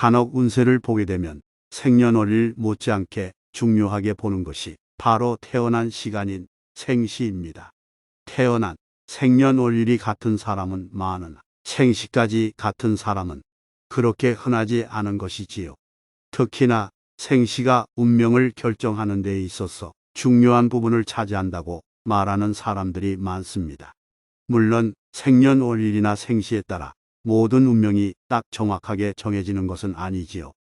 간혹 운세를 보게 되면 생년월일 못지않게 중요하게 보는 것이 바로 태어난 시간인 생시입니다. 태어난 생년월일이 같은 사람은 많으나 생시까지 같은 사람은 그렇게 흔하지 않은 것이지요. 특히나 생시가 운명을 결정하는 데 있어서 중요한 부분을 차지한다고 말하는 사람들이 많습니다. 물론 생년월일이나 생시에 따라 모든 운명이 딱 정확하게 정해지는 것은 아니지요.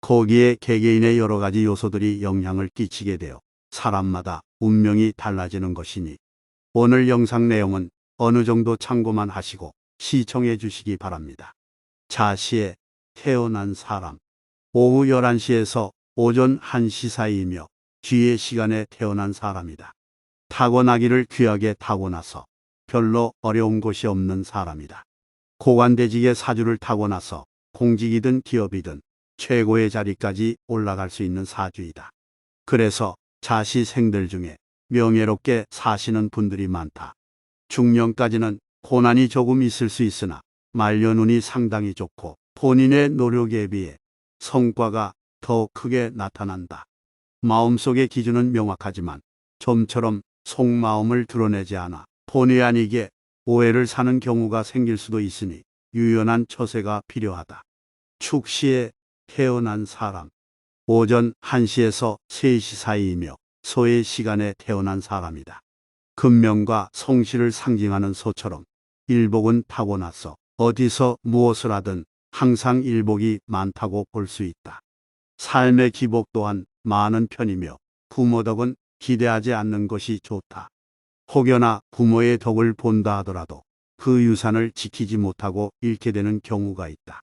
거기에 개개인의 여러 가지 요소들이 영향을 끼치게 되어 사람마다 운명이 달라지는 것이니 오늘 영상 내용은 어느 정도 참고만 하시고 시청해 주시기 바랍니다. 자시에 태어난 사람 오후 11시에서 오전 1시 사이이며 뒤의 시간에 태어난 사람이다. 타고나기를 귀하게 타고나서 별로 어려운 것이 없는 사람이다. 고관대직의 사주를 타고 나서 공직이든 기업이든 최고의 자리까지 올라갈 수 있는 사주이다. 그래서 자시생들 중에 명예롭게 사시는 분들이 많다. 중년까지는 고난이 조금 있을 수 있으나 말년운이 상당히 좋고 본인의 노력에 비해 성과가 더 크게 나타난다. 마음속의 기준은 명확하지만 좀처럼 속마음을 드러내지 않아 본의 아니게 오해를 사는 경우가 생길 수도 있으니 유연한 처세가 필요하다. 축시에 태어난 사람 오전 1시에서 3시 사이이며 소의 시간에 태어난 사람이다. 근명과 성실을 상징하는 소처럼 일복은 타고나서 어디서 무엇을 하든 항상 일복이 많다고 볼 수 있다. 삶의 기복 또한 많은 편이며 부모 덕은 기대하지 않는 것이 좋다. 혹여나 부모의 덕을 본다 하더라도 그 유산을 지키지 못하고 잃게 되는 경우가 있다.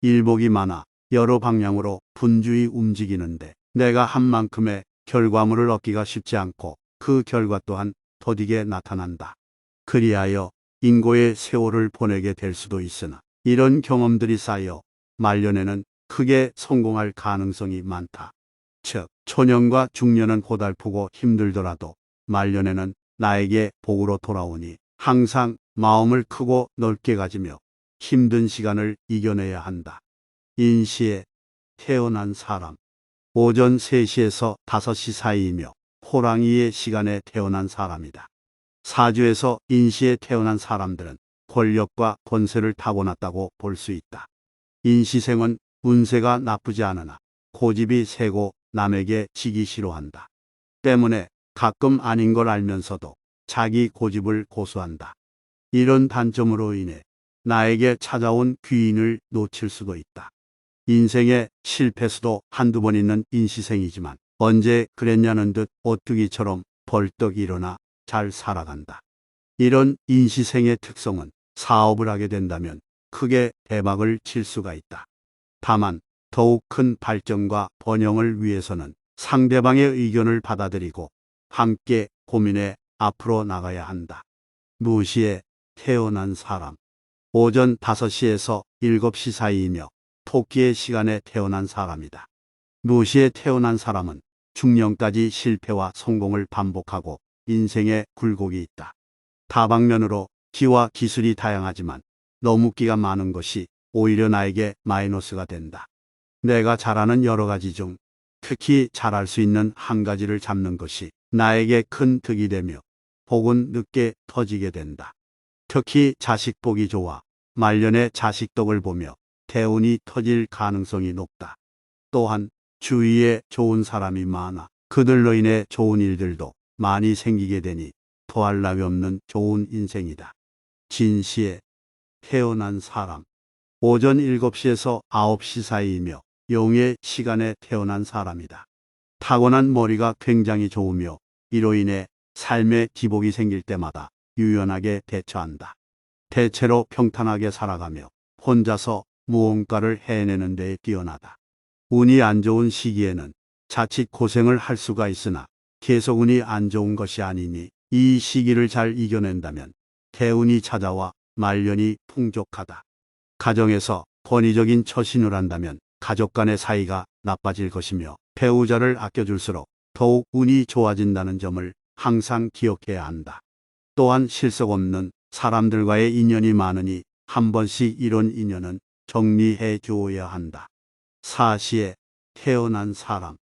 일복이 많아 여러 방향으로 분주히 움직이는데 내가 한 만큼의 결과물을 얻기가 쉽지 않고 그 결과 또한 더디게 나타난다. 그리하여 인고의 세월을 보내게 될 수도 있으나 이런 경험들이 쌓여 말년에는 크게 성공할 가능성이 많다. 즉, 초년과 중년은 고달프고 힘들더라도 말년에는 나에게 복으로 돌아오니 항상 마음을 크고 넓게 가지며 힘든 시간을 이겨내야 한다. 인시에 태어난 사람. 오전 3시에서 5시 사이이며 호랑이의 시간에 태어난 사람이다. 사주에서 인시에 태어난 사람들은 권력과 권세를 타고났다고 볼 수 있다. 인시생은 운세가 나쁘지 않으나 고집이 세고 남에게 지기 싫어한다. 때문에 가끔 아닌 걸 알면서도 자기 고집을 고수한다. 이런 단점으로 인해 나에게 찾아온 귀인을 놓칠 수도 있다. 인생의 실패수도 한두 번 있는 인시생이지만 언제 그랬냐는 듯 오뚜기처럼 벌떡 일어나 잘 살아간다. 이런 인시생의 특성은 사업을 하게 된다면 크게 대박을 칠 수가 있다. 다만 더욱 큰 발전과 번영을 위해서는 상대방의 의견을 받아들이고 함께 고민해 앞으로 나가야 한다. 무시에 태어난 사람. 오전 5시에서 7시 사이이며 토끼의 시간에 태어난 사람이다. 무시에 태어난 사람은 중년까지 실패와 성공을 반복하고 인생에 굴곡이 있다. 다방면으로 기와 기술이 다양하지만 너무 끼가 많은 것이 오히려 나에게 마이너스가 된다. 내가 잘하는 여러 가지 중 특히 잘할 수 있는 한 가지를 잡는 것이 나에게 큰 득이 되며 복은 늦게 터지게 된다. 특히 자식 복이 좋아 말년에 자식 덕을 보며 대운이 터질 가능성이 높다. 또한 주위에 좋은 사람이 많아 그들로 인해 좋은 일들도 많이 생기게 되니 더할 나위 없는 좋은 인생이다. 진시에 태어난 사람 오전 7시에서 9시 사이이며 용의 시간에 태어난 사람이다. 타고난 머리가 굉장히 좋으며 이로 인해 삶에 기복이 생길 때마다 유연하게 대처한다. 대체로 평탄하게 살아가며 혼자서 무언가를 해내는 데 뛰어나다. 운이 안 좋은 시기에는 자칫 고생을 할 수가 있으나 계속 운이 안 좋은 것이 아니니 이 시기를 잘 이겨낸다면 대운이 찾아와 말년이 풍족하다. 가정에서 권위적인 처신을 한다면 가족 간의 사이가 나빠질 것이며 배우자를 아껴줄수록 더욱 운이 좋아진다는 점을 항상 기억해야 한다. 또한 실속 없는 사람들과의 인연이 많으니 한 번씩 이런 인연은 정리해 주어야 한다. 사시에 태어난 사람.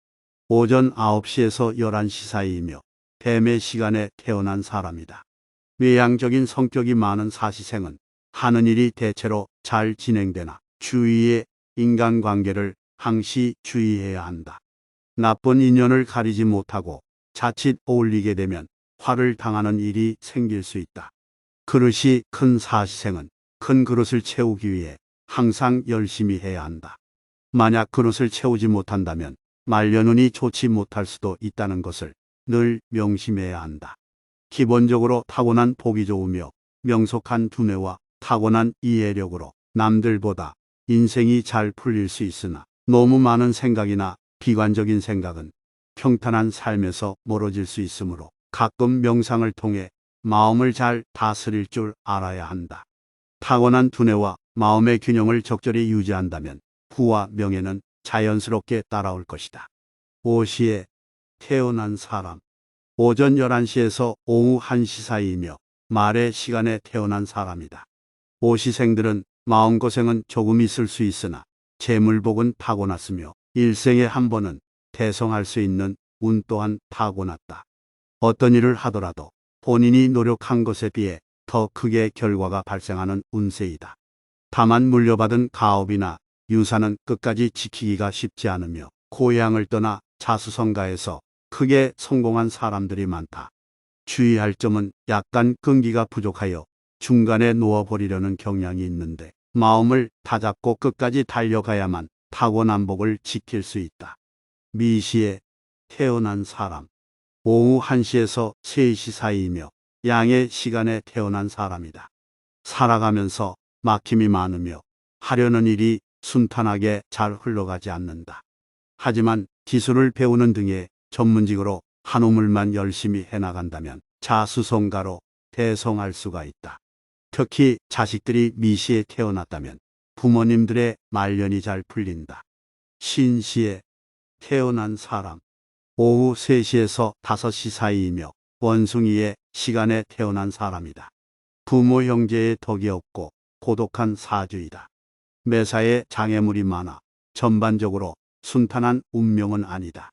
오전 9시에서 11시 사이이며 뱀의 시간에 태어난 사람이다. 외향적인 성격이 많은 사시생은 하는 일이 대체로 잘 진행되나 주위의 인간관계를 항시 주의해야 한다. 나쁜 인연을 가리지 못하고 자칫 어울리게 되면 화를 당하는 일이 생길 수 있다. 그릇이 큰 사시생은 큰 그릇을 채우기 위해 항상 열심히 해야 한다. 만약 그릇을 채우지 못한다면 말년운이 좋지 못할 수도 있다는 것을 늘 명심해야 한다. 기본적으로 타고난 복이 좋으며 명석한 두뇌와 타고난 이해력으로 남들보다 인생이 잘 풀릴 수 있으나 너무 많은 생각이나 비관적인 생각은 평탄한 삶에서 멀어질 수 있으므로 가끔 명상을 통해 마음을 잘 다스릴 줄 알아야 한다. 타고난 두뇌와 마음의 균형을 적절히 유지한다면 부와 명예는 자연스럽게 따라올 것이다. 오시에 태어난 사람. 오전 11시에서 오후 1시 사이이며 말의 시간에 태어난 사람이다. 오시생들은 마음고생은 조금 있을 수 있으나 재물복은 타고났으며 일생에 한 번은 대성할 수 있는 운 또한 타고났다. 어떤 일을 하더라도 본인이 노력한 것에 비해 더 크게 결과가 발생하는 운세이다. 다만 물려받은 가업이나 유산은 끝까지 지키기가 쉽지 않으며 고향을 떠나 자수성가에서 크게 성공한 사람들이 많다. 주의할 점은 약간 끈기가 부족하여 중간에 놓아버리려는 경향이 있는데 마음을 다잡고 끝까지 달려가야만 타고난 복을 지킬 수 있다. 미시에 태어난 사람. 오후 1시에서 3시 사이이며 양의 시간에 태어난 사람이다. 살아가면서 막힘이 많으며 하려는 일이 순탄하게 잘 흘러가지 않는다. 하지만 기술을 배우는 등의 전문직으로 한 우물만 열심히 해나간다면 자수성가로 대성할 수가 있다. 특히 자식들이 미시에 태어났다면 부모님들의 말년이 잘 풀린다. 신시에 태어난 사람. 오후 3시에서 5시 사이이며 원숭이의 시간에 태어난 사람이다. 부모 형제의 덕이 없고 고독한 사주이다. 매사에 장애물이 많아 전반적으로 순탄한 운명은 아니다.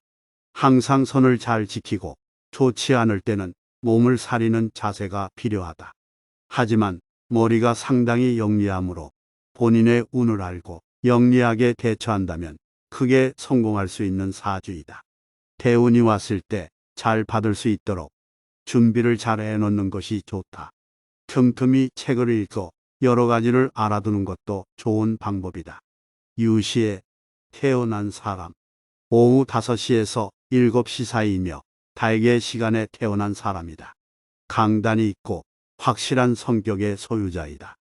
항상 선을 잘 지키고 좋지 않을 때는 몸을 사리는 자세가 필요하다. 하지만 머리가 상당히 영리하므로 본인의 운을 알고 영리하게 대처한다면 크게 성공할 수 있는 사주이다. 대운이 왔을 때 잘 받을 수 있도록 준비를 잘 해놓는 것이 좋다. 틈틈이 책을 읽고 여러 가지를 알아두는 것도 좋은 방법이다. 유시에 태어난 사람. 오후 5시에서 7시 사이이며 달개 시간에 태어난 사람이다. 강단이 있고 확실한 성격의 소유자이다.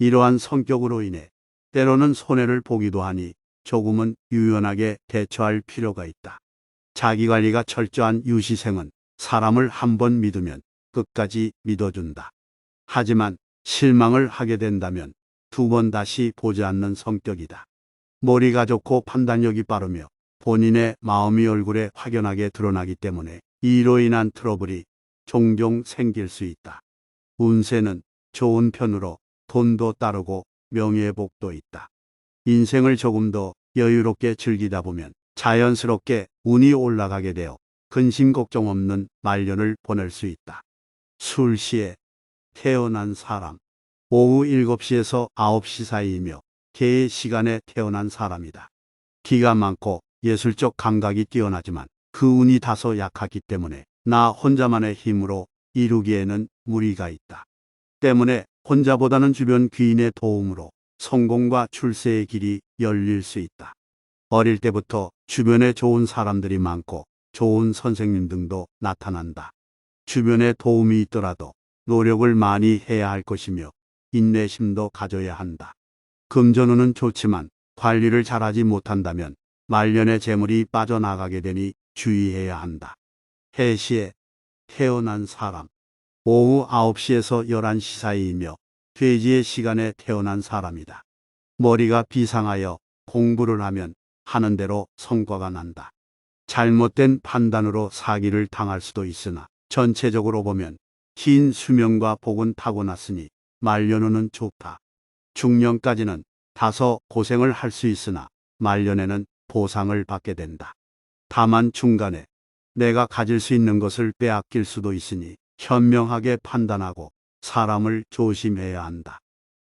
이러한 성격으로 인해 때로는 손해를 보기도 하니 조금은 유연하게 대처할 필요가 있다. 자기관리가 철저한 유시생은 사람을 한 번 믿으면 끝까지 믿어준다. 하지만 실망을 하게 된다면 두 번 다시 보지 않는 성격이다. 머리가 좋고 판단력이 빠르며 본인의 마음이 얼굴에 확연하게 드러나기 때문에 이로 인한 트러블이 종종 생길 수 있다. 운세는 좋은 편으로 돈도 따르고 명예복도 있다. 인생을 조금 더 여유롭게 즐기다 보면 자연스럽게 운이 올라가게 되어 근심 걱정 없는 말년을 보낼 수 있다. 술시에 태어난 사람. 오후 7시에서 9시 사이이며 개의 시간에 태어난 사람이다. 기가 많고 예술적 감각이 뛰어나지만 그 운이 다소 약하기 때문에 나 혼자만의 힘으로 이루기에는 무리가 있다. 때문에 혼자보다는 주변 귀인의 도움으로 성공과 출세의 길이 열릴 수 있다. 어릴 때부터 주변에 좋은 사람들이 많고 좋은 선생님 등도 나타난다. 주변에 도움이 있더라도 노력을 많이 해야 할 것이며 인내심도 가져야 한다. 금전운은 좋지만 관리를 잘하지 못한다면 말년의 재물이 빠져나가게 되니 주의해야 한다. 해시에 태어난 사람. 오후 9시에서 11시 사이이며 돼지의 시간에 태어난 사람이다. 머리가 비상하여 공부를 하면 하는 대로 성과가 난다. 잘못된 판단으로 사기를 당할 수도 있으나 전체적으로 보면 긴 수명과 복은 타고났으니 말년운은 좋다. 중년까지는 다소 고생을 할 수 있으나 말년에는 보상을 받게 된다. 다만 중간에 내가 가질 수 있는 것을 빼앗길 수도 있으니 현명하게 판단하고 사람을 조심해야 한다.